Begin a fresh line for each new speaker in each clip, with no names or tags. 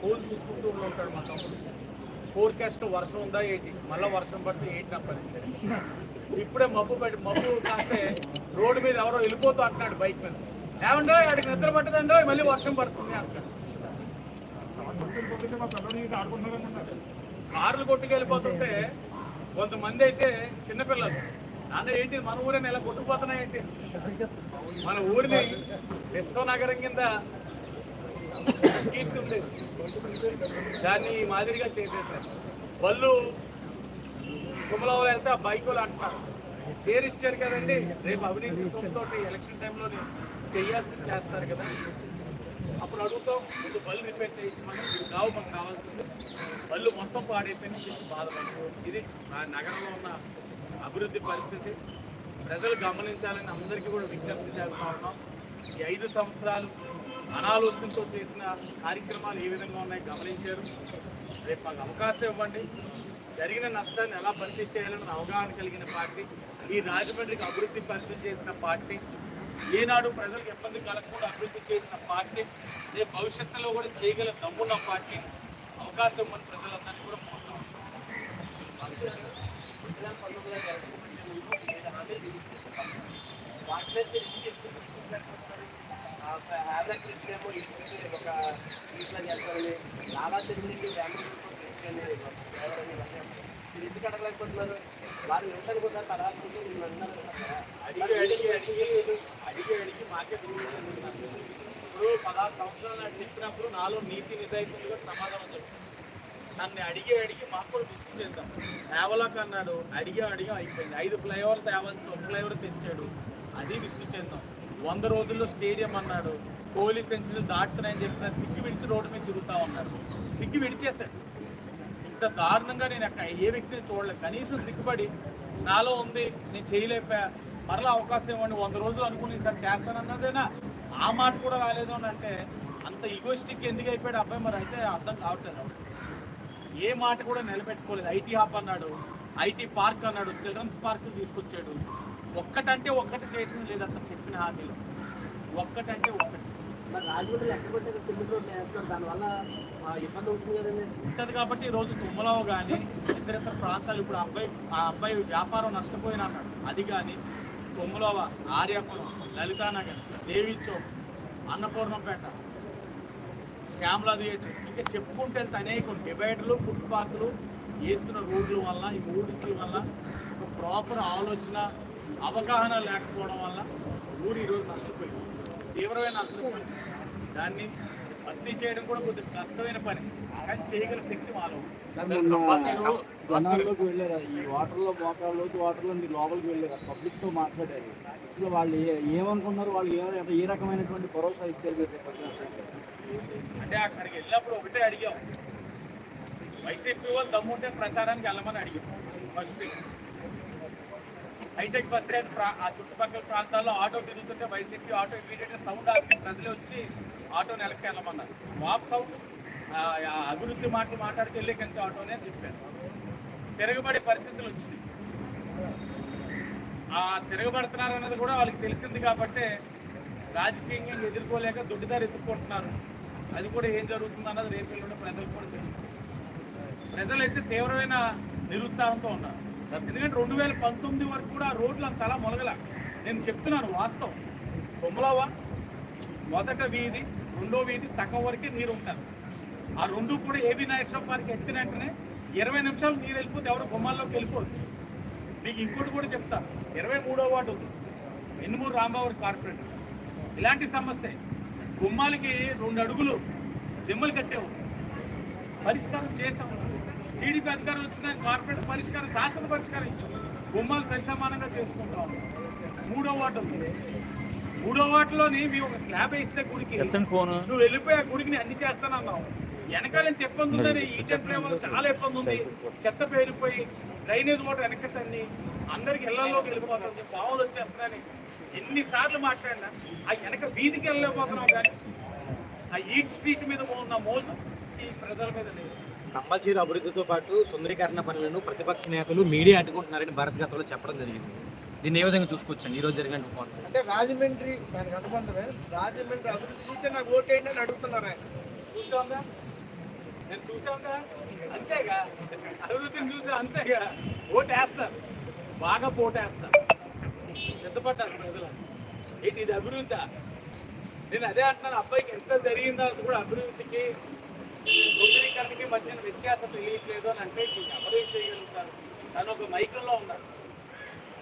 Phone చూసుకుంటూ ఉంటాడు మా తమ్ముడు. ఫోర్కాస్ట్ వర్షం ఉందా ఏంటి? మళ్ళీ వర్షం పడితే ఏంటి నా పరిస్థితి? ఇప్పుడే మబ్బు పెట్టి మబ్బు కాస్తే రోడ్డు మీద ఎవరో వెళ్ళిపోతూ అంటున్నాడు బైక్ మీద. ఏమండో అడిగి నిద్ర పట్టదండో మళ్ళీ వర్షం పడుతుంది అంటాడు కార్లు కొట్టుకెళ్ళిపోతుంటే కొంతమంది అయితే చిన్నపిల్లలు నాన్న ఏంటి మన ఊరిని ఎలా కొట్టుకుపోతున్నాయి ఏంటి? మన ఊరిని విశ్వనగరం కింద దాన్ని మాదిరిగా చేసేసారు. వాళ్ళు కుమలవలు వెళ్తే ఆ బైక్ అంటారు చేరిచ్చారు కదండి. రేపు అవినీతి సొంతో ఎలక్షన్ టైంలో చేయాల్సింది చేస్తారు కదా. అప్పుడు అడుగుతాం ముందు బళ్ళు రిపేర్ చేయించమని కావు మనకు కావాల్సింది. బళ్ళు మొత్తం పాడైపోయిన బాధపడదు బాధపడుతుంది ఇది ఆ నగరంలో ఉన్న అభివృద్ధి పరిస్థితి. ప్రజలు గమనించాలని అందరికీ కూడా విజ్ఞప్తి చేస్తా ఉన్నాం. ఈ ఐదు సంవత్సరాలు అనాలోచనతో చేసిన కార్యక్రమాలు ఏ విధంగా ఉన్నాయో గమనించారు? రేపు మాకు అవకాశం ఇవ్వండి. జరిగిన నష్టాన్ని ఎలా భర్తీ చేయాలని అవగాహన కలిగిన పార్టీ ఈ రాజమండ్రికి అభివృద్ధి పరిచయం చేసిన పార్టీ ఏనాడు ప్రజలకు ఇబ్బంది కలగకుండా అభివృద్ధి చేసిన పార్టీ రేపు భవిష్యత్తులో కూడా చేయగల దమ్మున్న పార్టీ అవకాశం ఇవ్వండి ప్రజలందరినీ కూడా కోరుతాం
ఏమో ఒక ఇట్లా చేస్తారని తిరిగి ఫ్యామిలీ మీరు ఎందుకు అడగలేకపోతున్నారు? వారి నిమిషానికి ఒకసారి పదార్థం ఉంటే మీరు.
అడిగి అడిగి అడిగి అడిగి అడిగి మాకే. ఇప్పుడు పదహారు సంవత్సరాలు చెప్పినప్పుడు నాలో నీతి నిజాయితీలు కూడా సమాధానం చెప్తాను నన్ను అడిగి అడిగి మాకు కూడా విసుగు చేద్దాం. తేవలోకి అన్నాడు అడిగి అడిగి అయిపోయింది. ఐదు ఫ్లైఓవర్ తేవాల్సిన ఒక ఫ్లైఓవర్ తెచ్చాడు. అది విసుగు చెందాం వంద రోజుల్లో స్టేడియం అన్నాడు. కోహ్లీ సెంచరీ దాటుతున్నాయని చెప్పిన సిగ్గు విడిచి రోడ్డు మీద తిరుగుతా ఉన్నాడు సిగ్గు విడిచేశాడు. ఇంత దారుణంగా నేను అక్కడ ఏ వ్యక్తిని చూడలేదు. కనీసం సిగ్గుపడి నాలో ఉంది నేను చేయలేకపోయా. మరలా అవకాశం ఇవ్వండి వంద రోజులు అనుకుని సార్ చేస్తానన్నదేనా? ఆ మాట కూడా రాలేదు అని అంటే అంత ఈగోస్టిక్ ఎందుకు అయిపోయాడు అబ్బాయి మరి? అయితే అర్థం కావట్లేదు ఏ మాట కూడా నిలబెట్టుకోలేదు. ఐటీ హబ్ అన్నాడు. ఐటీ పార్క్ అన్నాడు. చిల్డ్రన్స్ పార్క్ తీసుకొచ్చాడు. ఒక్కటంటే ఒక్కటి చేసింది లేదు అతను చెప్పిన హామీలో. ఒక్కటంటే ఒక్కటి.
మరి రాజమండ్రి ఎక్కడ సిమెంట్ దానివల్ల ఇబ్బంది కదండి.
ఉంటది కాబట్టి ఈ రోజు తుమ్మలవ కానీ ఇతర ఇతర ప్రాంతాలు ఇప్పుడు అబ్బాయి ఆ అబ్బాయి వ్యాపారం నష్టపోయినా అది కానీ తుమ్మలవ ఆర్యాపురం లలితానగర్ దేవి చౌక్ అన్నపూర్ణంపేట శ్యామలా థియేటర్ ఇంకా చెప్పుకుంటే అనేక. డివైడర్లు ఫుట్పాత్లు వేస్తున్న రోడ్ల వల్ల ఈ మూడింటి వల్ల ఒక ప్రాపర్ ఆలోచన అవగాహన లేకపోవడం వల్ల ఊరు ఈరోజు నష్టపోయింది. తీవ్రమైన నష్టపోయింది. దాన్ని భర్తీ చేయడం కూడా కొద్దిగా కష్టమైన పని. కానీ చేయగల శక్తి మాలో.
జనాల్లోకి వెళ్ళారు? ఈ వాటర్లో వాటర్లో మీరు లోపలికి వెళ్ళారు? పబ్లిక్తో మాట్లాడారు. అసలు వాళ్ళు ఏమనుకున్నారు? వాళ్ళు ఏ ఏ రకమైనటువంటి భరోసా ఇచ్చారు.
అంటే అక్కడికి వెళ్ళినప్పుడు ఒకటే అడిగాం. వైసీపీ వాళ్ళు దమ్ముంటే ప్రచారానికి వెళ్ళమని అడిగాం. First thing hi-tech bus stand ప్రా- ఆ చుట్టుపక్కల ప్రాంతాల్లో ఆటో తిరుగుతుంటే వైసీపీ ఆటో ఇమీడియట్గా సౌండ్ ఆపి ప్రజలు వచ్చి ఆటో వెనక్కి వెళ్ళమన్నారు వాప్ సౌండ్ అభివృద్ధి మాటలు మాట్లాడితే వెళ్ళే కంచి ఆటోనే అని చెప్పారు. తిరగబడే పరిస్థితులు వచ్చినాయి. ఆ తిరగబడుతున్నారు అన్నది కూడా వాళ్ళకి తెలిసింది కాబట్టి రాజకీయంగా ఎదుర్కోలేక దొడ్డిదారు ఎదుర్కొంటున్నారు అది కూడా ఏం జరుగుతుంది అన్నది రేపు ప్రజలకు కూడా తెలుస్తుంది. ప్రజలైతే తీవ్రమైన నిరుత్సాహంతో ఉన్నారు. ఎందుకంటే రెండు వేల పంతొమ్మిది వరకు కూడా ఆ రోడ్లు అంత అలా మొలగల. నేను చెప్తున్నాను వాస్తవం. కొమ్మలవ మొదట వీధి రెండో వీధి సగం వరకే నీరు ఉంటారు ఆ రెండు కూడా ఏబీ నాగేశ్వరం పార్క్ ఎత్తిన వెంటనే ఇరవై నిమిషాలు నీరు వెళ్ళిపోతే ఎవరు బొమ్మల్లోకి వెళ్ళిపోదు మీకు ఇంకోటి కూడా చెప్తా. ఇరవై మూడో వార్డు ఉంది. ఎన్నుమూరు రాంబాబు కార్పొరేట్. ఇలాంటి సమస్య. గుమ్మాలకి రెండు అడుగులు దిమ్మలు కట్టేవు. పరిష్కారం చేసాం టీడీపీ అధికారం వచ్చిన కార్పొరేట్ పరిష్కారం శాసన పరిష్కారం ఇచ్చాం గుమ్మాలు సరిసమానంగా చేసుకుంటాం మూడో వార్డు మూడో వార్డులోని మేము ఒక స్లాబ్ వేస్తే గుడికి నువ్వు వెళ్ళిపోయి ఆ గుడికి నేను అన్ని చేస్తానన్నావు. వెనకాల ఎంత ఇబ్బంది ఉందని ఈ చెట్ల వల్ల చాలా ఇబ్బంది ఉంది. చెత్త పేరిపోయి డ్రైనేజ్ వాటర్ వెనక్కి తన్ని అందరికి ఇళ్ళలోకి వెళ్ళిపోతుంది. పావులు వచ్చేస్తున్నాయని ఎన్నిసార్లు మాట్లాడినా ఆ వెనక వీధికి వెళ్ళలేకపోతున్నాం కానీ ఆ ఈట్ స్ట్రీట్ మీద ఉన్న మోసం ఈ ప్రజల మీద లేదు.
కంపల్సరీ అభివృద్ధితో పాటు సుందరీకరణ పనులను ప్రతిపక్ష నేతలు మీడియా అడ్డుకుంటున్నారని భారత్ గతంలో చెప్పడం జరిగింది. దీన్ని ఏ విధంగా చూసుకోవచ్చండి? ఈ రోజు జరిగిన
అంటే రాజమండ్రి దానికి అనుబంధమే. రాజమండ్రి అభివృద్ధి చూసి నాకు ఓటేయండి అని అడుగుతున్నారు ఆయన.
చూసాంగా నేను చూసాంగా అంతేగా. అభివృద్ధిని చూసా అంతేగా. ఓటేస్తారు బాగా పోటేస్తారు సిద్ధపడ్డారు ప్రజలు. ఏంటి ఇది అభివృద్ధి? నేను అదే అంటున్నాను. అబ్బాయికి ఎంత జరిగిందో కూడా అభివృద్ధికి ముద్రీకరణకి మధ్యన వ్యత్యాసం తెలియట్లేదు అని అంటే ఎవరు ఏం చేయగలుగుతారు? తను ఒక మైకుల్లో ఉన్నాడు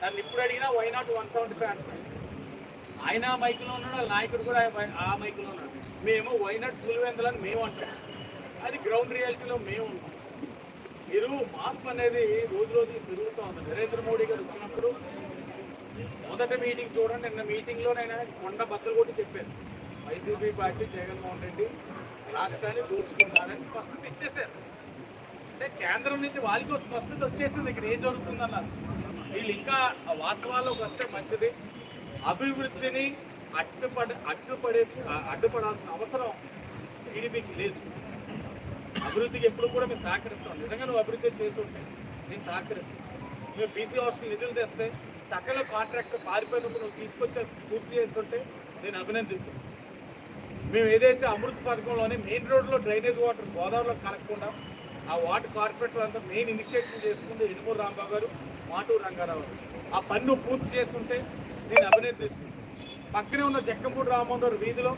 తను ఇప్పుడు అడిగినా why not one seventy five అంటున్నాడు ఆయన ఆ మైకులో ఉన్నాడు నాయకుడు కూడా ఆ- మైకులో ఉన్నాడు. మేము వై నాట్ పులివెందులని మేము అంటాం అది గ్రౌండ్ రియాలిటీలో మేము ఉన్నాం. మీరు మార్పు అనేది రోజు రోజుకి పెరుగుతూ ఉంది. నరేంద్ర మోడీ గారు వచ్చినప్పుడు మొదటి మీటింగ్ చూడండి నిన్న మీటింగ్లోనైనా కొండ బద్దలు కొట్టి చెప్పారు. వైసీపీ పార్టీ జగన్మోహన్ రెడ్డి రాష్ట్రాన్ని దోచుకుంటారని స్పష్టత ఇచ్చేశారు. అంటే కేంద్రం నుంచి వాళ్ళకి ఒక స్పష్టత వచ్చేసింది ఇక్కడ ఏం జరుగుతుందన్నారు. వీళ్ళు ఇంకా వాస్తవాల్లోకి వస్తే మంచిది. అభివృద్ధిని అడ్డుపడ అడ్డుపడే అడ్డుపడాల్సిన అవసరం టీడీపీకి లేదు. అభివృద్ధికి ఎప్పుడు కూడా మేము సహకరిస్తాం. నిజంగా నువ్వు అభివృద్ధి చేసి ఉంటే నేను సహకరిస్తాను. మేము బీసీ హాస్టల్ నిధులు తెస్తే సకల కాంట్రాక్ట్ పారిపోయినప్పుడు నువ్వు తీసుకొచ్చి పూర్తి చేస్తుంటే నేను అభినందిస్తాను మేము ఏదైతే అమృత్ పథకంలోనే మెయిన్ రోడ్లో డ్రైనేజ్ వాటర్ గోదావరిలో కలగకుండా ఆ వాటర్ కార్పొరేటర్ అంతా మెయిన్ ఇనిషియేటివ్ చేసుకుంది ఇనుమూరు రాంబాబు గారు మాటూరు రంగారావు గారు. ఆ పన్ను పూర్తి చేస్తుంటే నేను అభినందిస్తున్నాను పక్కనే ఉన్న జక్కంపూడి రామ్మోహన్ వీధిలో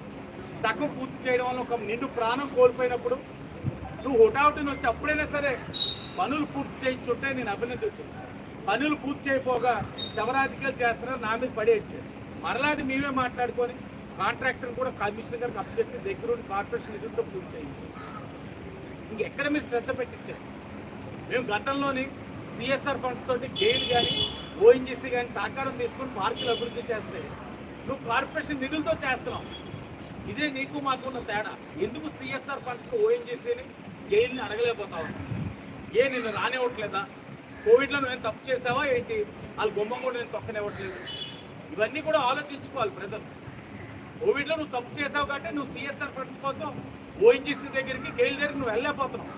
సగం పూర్తి చేయడం వల్ల ఒక నిండు ప్రాణం కోల్పోయినప్పుడు నువ్వు హుటాహుటిని వచ్చి అప్పుడైనా సరే పనులు పూర్తి చేయించుంటే నేను అభినందిస్తున్నాను పనులు పూర్తి చేయకపోగా శవరాజకీయాలు చేస్తున్నారు నా మీద పడేడ్చారు మరలాది మేమే మాట్లాడుకొని కాంట్రాక్టర్ కూడా కమిషనర్ గారికి అప్పచెప్పి దగ్గరుండి కార్పొరేషన్ నిధులతో పూర్తి చేయించారు. ఇంకెక్కడ మీరు శ్రద్ధ పెట్టించారు? మేము గతంలోని సిఎస్ఆర్ ఫండ్స్ తోటి గెయిల్ కానీ ఓఎన్జీసీ కానీ సహకారం తీసుకొని పార్కులు అభివృద్ధి చేస్తే నువ్వు కార్పొరేషన్ నిధులతో చేస్తున్నావు. ఇదే నీకు మాకు ఉన్న తేడా. ఎందుకు సిఎస్ఆర్ ఫండ్స్ ఓఎన్జీసీని గెయిల్ని అడగలేకపోతావు? ఏ నిన్ను రానివ్వట్లేదా? కోవిడ్లో నువ్వు తప్పు చేసావా ఏంటి? వాళ్ళ గుమ్మం కూడా నేను తొక్కనివ్వట్లేదు. ఇవన్నీ కూడా ఆలోచించుకోవాలి ప్రజలు. కోవిడ్లో నువ్వు తప్పు చేసావు కాబట్టి నువ్వు సిఎస్ఆర్ ఫండ్స్ కోసం ఓఎన్జీసీ దగ్గరికి గెయిల్ దగ్గరికి నువ్వు వెళ్ళలేకపోతున్నావు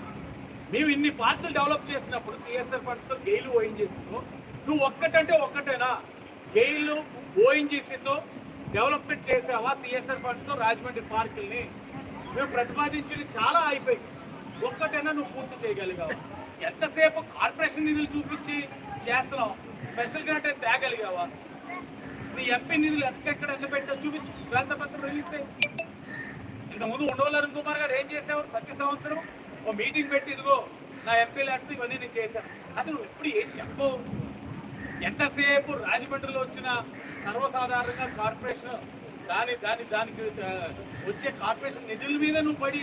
మేము ఇన్ని పార్కులు డెవలప్ చేసినప్పుడు సిఎస్ఆర్ ఫండ్స్తో గెయిల్ ఓఎన్జీసీతో నువ్వు ఒక్కటంటే ఒక్కటేనా? గెయిల్ ఓఎన్జీసీతో డెవలప్మెంట్ చేసావా సిఎస్ఆర్ ఫండ్స్తో రాజమండ్రి పార్కుల్ని? మేము ప్రతిపాదించింది చాలా అయిపోయి ఒక్కటైనా నువ్వు పూర్తి చేయగలిగావు. ఎంతసేపు కార్పొరేషన్ నిధులు చూపించి చేస్తున్నావు? స్పెషల్ గ్రాంట్ అయితే తేగలిగావా? నీ ఎంపీ నిధులు ఎక్కడెక్కడ ఎంత పెట్టా చూపించు శ్వేతపత్రం రిలీజ్ చేయి. ముందు ఉండవల్లి అరుణ్ కుమార్ గారు ఏం చేసేవారు? ప్రతి సంవత్సరం ఓ మీటింగ్ పెట్టి ఇదిగో నా ఎంపీ ల్యాడ్స్ ఇవన్నీ నేను చేశాను. అసలు నువ్వు ఎప్పుడు ఏం చెప్పవు? ఎంతసేపు రాజమండ్రిలో వచ్చిన సర్వసాధారణంగా కార్పొరేషన్ దాని దాని దానికి వచ్చే కార్పొరేషన్ నిధుల మీద నువ్వు పడి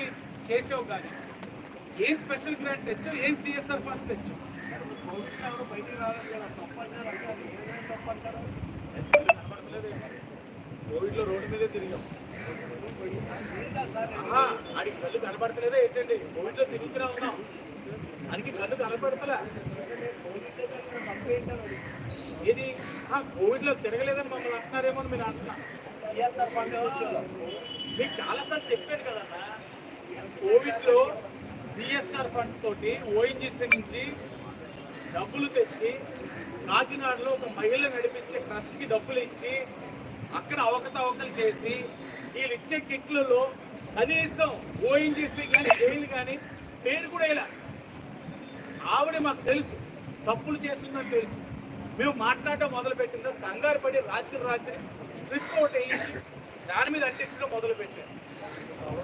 చేసావు కానీ ఏం స్పెషల్ గ్రాంట్ తెచ్చావు? ఏం సిఎస్ఆర్ ఫండ్స్ తెచ్చావు? బయటికి రావాలి కదా? తప్పంటారు తప్పంటారు? కోవిడ్లో రోడ్డు మీదే తిరిగాం. అది కళ్ళు కనపడతలేదా ఏంటండి? కోవిడ్లో తిరుగుతూనే ఉన్నాం. అనికి కళ్ళు కనపడతలే. ఏది? కోవిడ్లో తిరగలేదని మమ్మల్ని అంటున్నారేమో అని మీరు అంటున్నా
సిఎస్ఆర్ ఫండ్ విషయంలో
మీకు చాలాసార్లు చెప్పాను కదన్నా కోవిడ్లో సిఎస్ఆర్ ఫండ్స్ తోటి ఓఎన్జీసీ నుంచి డబ్బులు తెచ్చి కాకినాడలో ఒక మహిళ నడిపించే ట్రస్ట్కి డబ్బులు ఇచ్చి అక్కడ అవకతవకలు చేసి వీళ్ళు ఇచ్చే కిట్లలో కనీసం ఓఎన్జీసీ కానీ జైలు కానీ పేరు కూడా ఇలా ఆవిడ మాకు తెలుసు తప్పులు చేస్తుందని తెలుసు. మేము మాట్లాడటం మొదలుపెట్టిందో కంగారు పడి రాత్రి రాత్రి స్ట్రిప్ ఒకటి వేయించి దాని మీద అంటించడం మొదలుపెట్టారు.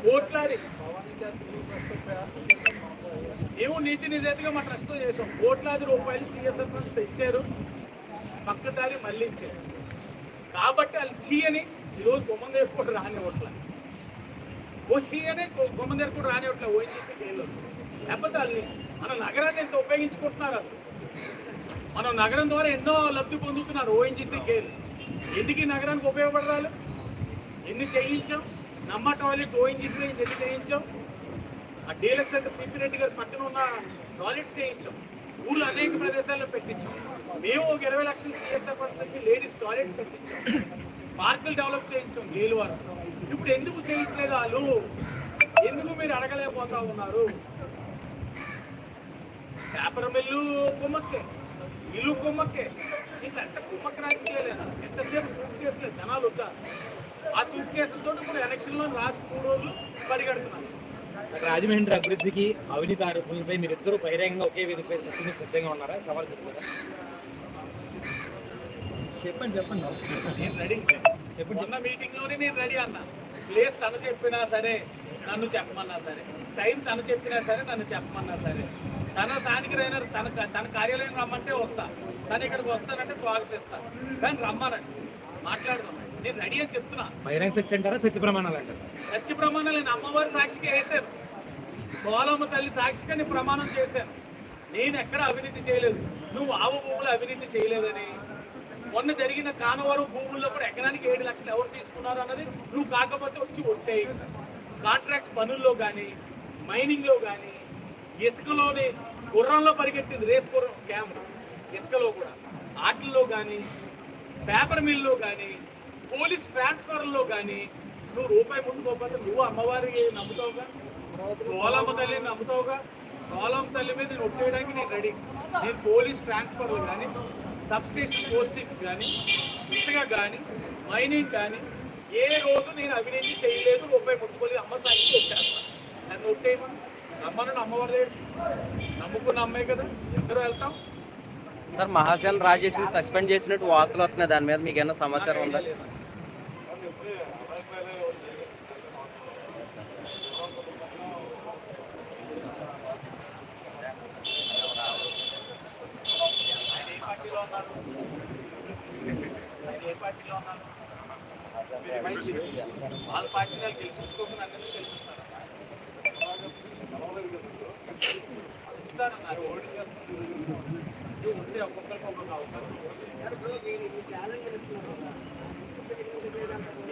కోట్లాది. మేము నీతి నిజాయితీగా మా ట్రస్ట్లో చేసాం. కోట్లాది రూపాయలు సిఎస్ఎఫ్ ఫండ్స్ తెచ్చారు పక్కదారి మళ్ళించారు కాబట్టి వాళ్ళు చీయని ఈరోజు బొమ్మం దగ్గర కూడా రానివ్వట్లే ఓ చీయని బొమ్మం దగ్గర కూడా రానివ్వట్లే ఓఎన్జీసీ జైల్లో లేకపోతే వాళ్ళని మన నగరాన్ని ఎంత ఉపయోగించుకుంటున్నారు మనం నగరం ద్వారా ఎన్నో లబ్ధి పొందుతున్నారు. ఓఎన్జీసీ గేలు ఎందుకు ఈ నగరానికి ఉపయోగపడాలి ఎన్ని చేయించాం? నమ్మ టాయిలెట్స్ ఓఎన్జీసీ ఎన్ని చేయించాం? ఆ డీలక్స్ అంటే సిపి రెడ్డి గారి పక్కన ఉన్న టాయిలెట్స్ చేయించాం. ఊళ్ళో అనేక ప్రదేశాల్లో పెట్టించాం. మేము ఒక ఇరవై లక్షలు సిఎస్ఆర్ ఫండ్స్ నుంచి లేడీస్ టాయిలెట్స్ పెట్టించాం. పార్కులు డెవలప్ చేయించాం గేలు వారు ఇప్పుడు ఎందుకు చేయట్లేదు వాళ్ళు ఎందుకు మీరు అడగలేకపోతా ఉన్నారు? పేపర్ మిల్లు కుమ్మక్కే ఇల్లు కుమ్మక్కే. ఇంకా ఎంత కుమ్మక్క రాజకీయాలేనా ఎంతసేపు సూట్ కేసులే జనాలు వచ్చారు ఆ సూట్ కేసులతో ఇప్పుడు ఎలక్షన్లో లాస్ట్ మూడు రోజులు పరిగెడుతున్నారు.
రాజమండ్రి అభివృద్ధికి అవినీతి ఆరోపణలపై మీరిద్దరూ బహిరంగంగా ఒకే వేదికపై చర్చకు సిద్ధంగా ఉన్నారా? సవాల్ చెప్తారా? చెప్పండి చెప్పండి.
నేను రెడీ
చెప్పండి
మీటింగ్లోనే నేను రెడీ అన్నా. ప్లేస్ తను చెప్పినా సరే నన్ను చెప్పమన్నా సరే. టైం తను చెప్పినా సరే నన్ను చెప్పమన్నా సరే. తన దానికి రైనా తన తన కార్యాలయం రమ్మంటే వస్తా. తను ఇక్కడికి వస్తానంటే స్వాగతిస్తా. కానీ రమ్మనండి. మాట్లాడదాం. నేను రెడీ అని చెప్తున్నా.
బహిరంగ చర్చ అంటారా? సత్య ప్రమాణాలు అంటారా?
సత్య ప్రమాణాలు నేను అమ్మవారి సాక్షిగా వేశాను. సోలమ్మ తల్లి సాక్షిగా నేను ప్రమాణం చేశాను. నేను ఎక్కడ అవినీతి చేయలేదు. నువ్వు ఆవు భూములు అవినీతి చేయలేదని. మొన్న జరిగిన కానవరం భూముల్లో కూడా ఎకరానికి ఏడు లక్షలు ఎవరు తీసుకున్నారు అన్నది నువ్వు కాకపోతే వచ్చి ఒట్టే కాంట్రాక్ట్ పనుల్లో కానీ మైనింగ్లో కానీ ఇసుకలోని గుర్రంలో పరిగెట్టింది రేస్ గుర్రం స్కామ్. ఇసుకలో కూడా. ఆటల్లో కానీ పేపర్ మిల్లో కానీ పోలీస్ ట్రాన్స్ఫర్లో కానీ నువ్వు రూపాయి ముట్టుకోకపోతే నువ్వు అమ్మవారికి నమ్ముతావుగా? సోలమ్మ తల్లిని నమ్ముతావుగా? సోలమ్మ తల్లి మీద నేను ఒట్టేయడానికి నేను రెడీ. నేను పోలీస్ ట్రాన్స్ఫర్లు కానీ సబ్స్టేషన్ పోస్టింగ్స్ కానీ ఇసుక కానీ మైనింగ్ కానీ ఏ రోజు నేను అవినీతి చేయలేదు రూపాయి ముట్టుకోలేదు అమ్మ సాక్షి ఒట్టేస్తాను నన్ను ఒట్టేయమా? నమ్మను అమ్మవారి దగ్గర నమ్ముకున్న అమ్మాయి కదా ఇద్దరు వెళ్తాం.
సార్ మహాసేన రాజేష్ సస్పెండ్ చేసినట్టు వార్తలు వస్తున్నాయి. దాని మీద మీకు ఏమైనా సమాచారం ఉందా
ఆయన ఏ పార్టీలో ఉన్నారు ఆయన ఏ పార్టీలో ఉన్నారు వాళ్ళ పార్టీని గెలిపించుకోకుండా అన్నది గెలిపిస్తారు ఉంటే ఒక్కొక్కరికి ఒక్కొక్క అవకాశం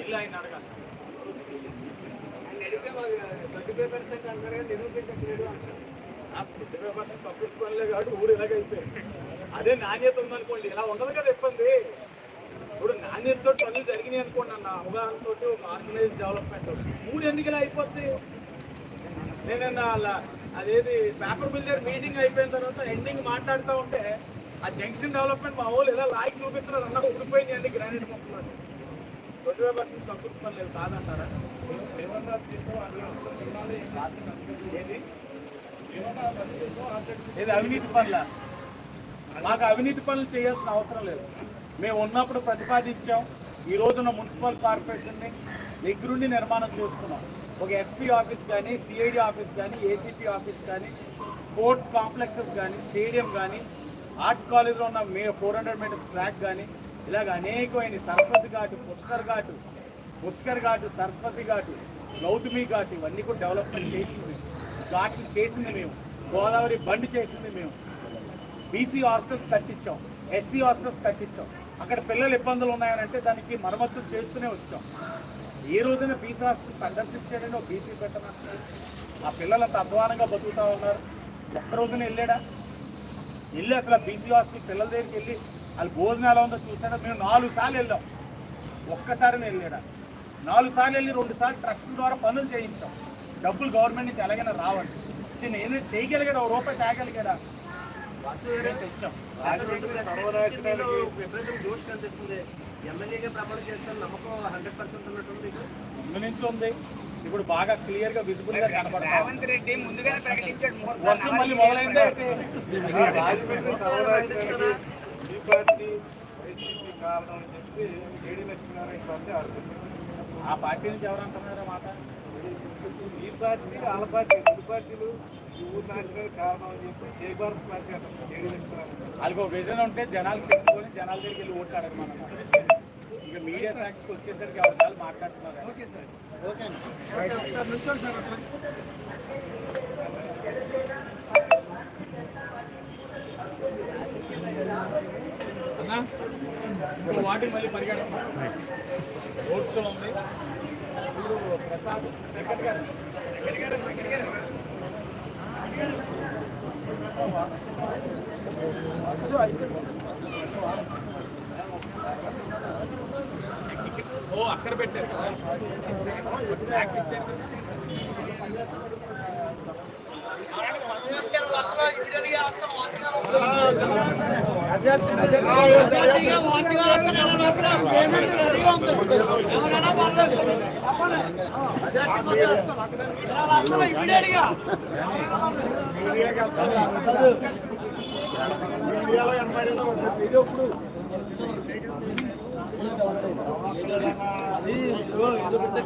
ఇల్లు ఆయన అడగాలి ఆ ఫిఫ్టీ ఫైవ్ పర్సెంట్ పబ్లిక్ పనులే కాబట్టి ఊరు ఇలాగైపోయింది అదే నాణ్యత ఉందనుకోండి ఇలా ఉండదు కదా ఇబ్బంది. ఇప్పుడు నాణ్యతతో పనులు జరిగినాయి అనుకోండి అన్న అవగాహనతో ఒక ఆర్గనైజ్ డెవలప్మెంట్ మూడు ఎందుకు ఇలా అయిపోద్ది? నేనన్నా అలా అదేది పేపర్ మిల్ దగ్గర మీటింగ్ అయిపోయిన తర్వాత ఎండింగ్ మాట్లాడుతూ ఉంటే ఆ జంక్షన్ డెవలప్మెంట్ మా వాళ్ళు ఇలా లాగి చూపిస్తున్నారు అన్న ఊడిపోయింది అండి గ్రానైట్ మొక్కలు ట్వంటీ ఫైవ్ పర్సెంట్ తక్కువ లేదు కాదంటారా? ఏమన్నా ఏది అవినీతి పనుల? మాకు అవినీతి పనులు చేయాల్సిన అవసరం లేదు. మేము ఉన్నప్పుడు ప్రతిపాదించాం. ఈ రోజున మున్సిపల్ కార్పొరేషన్ని దగ్గరుండి నిర్మాణం చేసుకున్నాం. ఒక ఎస్పీ ఆఫీస్ కానీ సిఐడి ఆఫీస్ కానీ ఏసీపీ ఆఫీస్ కానీ స్పోర్ట్స్ కాంప్లెక్సెస్ కానీ స్టేడియం కానీ ఆర్ట్స్ కాలేజ్లో ఉన్న మే ఫోర్ హండ్రెడ్ మీటర్స్ ట్రాక్ కానీ ఇలాగ అనేకమైన సరస్వతి ఘాటు పుష్కర్ ఘాటు పుష్కర్ ఘాటు సరస్వతి ఘాటు గౌతమి ఘాటు ఇవన్నీ కూడా డెవలప్మెంట్ చేసింది ఘాట్లు చేసింది మేము. గోదావరి బండ్ చేసింది మేము. బీసీ హాస్టల్స్ కట్టించాం. ఎస్సీ హాస్టల్స్ కట్టించాం. అక్కడ పిల్లలు ఇబ్బందులు ఉన్నాయనంటే దానికి మరమ్మతులు చేస్తూనే వచ్చాం. ఏ రోజున బీసీ హాస్టల్ సందర్శించాడని ఒక బీసీ పెట్టన? ఆ పిల్లలు అంత అధ్వానంగా బతుకుతా ఉన్నారు. ఒక్క రోజున వెళ్ళాడా? వెళ్ళి అసలు ఆ బీసీ హాస్టల్ పిల్లల దగ్గరికి వెళ్ళి వాళ్ళు భోజనం ఎలా ఉందో చూసాడా మేము నాలుగు సార్లు వెళ్ళాం. ఒక్కసారి వెళ్ళాడా? నాలుగు సార్లు వెళ్ళి రెండు సార్లు ట్రస్ట్ ద్వారా పనులు చేయించాం. డబ్బులు గవర్నమెంట్ నుంచి ఎలాగైనా రావండి నేను ఏదైనా చేయగలిగాడా? ఒక రూపాయి తేగలిగాడా? బస్సు తెచ్చాం.
విపరీతం జోష్ కనిపిస్తుంది. ఎమ్మెల్యేగా ప్రమాణం చేస్తాను నమ్మకం హండ్రెడ్ పర్సెంట్ ఉన్నట్టుంది
ముందు నుంచి ఉంది ఇప్పుడు బాగా క్లియర్గా విజిబుల్గా కనపడతా
రెడ్డి ముందుగానే ప్రకటించాడు
వర్షం మళ్ళీ మొదలైందా.
ఈ పార్టీ వైసీపీ కారణం అని చెప్పి ఏడి లక్ష్మీనారాయణ పార్టీ ఆడుతుంది
ఆ పార్టీ నుంచి ఎవరు అంటున్నారా మాట?
ఈ పార్టీ వాళ్ళ పార్టీ రెండు పార్టీలు ఈ ఊరు నాశనానికి కారణం అని చెప్పి జై భారత్ పార్టీ అంటారు
వాళ్ళకి ఒక విజన్ ఉంటే జనాలు చెప్పుకొని జనాల దగ్గరికి వెళ్ళి ఓట్లు అడగమని ఇక మీడియా సాక్షికి వచ్చేసరికి ఎవరి వాళ్ళు మాట్లాడుతున్నారు. Okay sir. అన్నా వాటికి మళ్ళీ పరిగెడుతున్నాం రోడ్ షో ఉంది. ఇప్పుడు ప్రసాద్ వెంకట్ గారు. వెంకట్ గారు వెంకట్ గారు. ఓ అక్కడ పెట్టారు కదా. స్నాక్స్ ఇచ్చారు
వీడియోలు
మీడియాలో ఎనభైలో
అది ఏదో ఏదో పెద్ద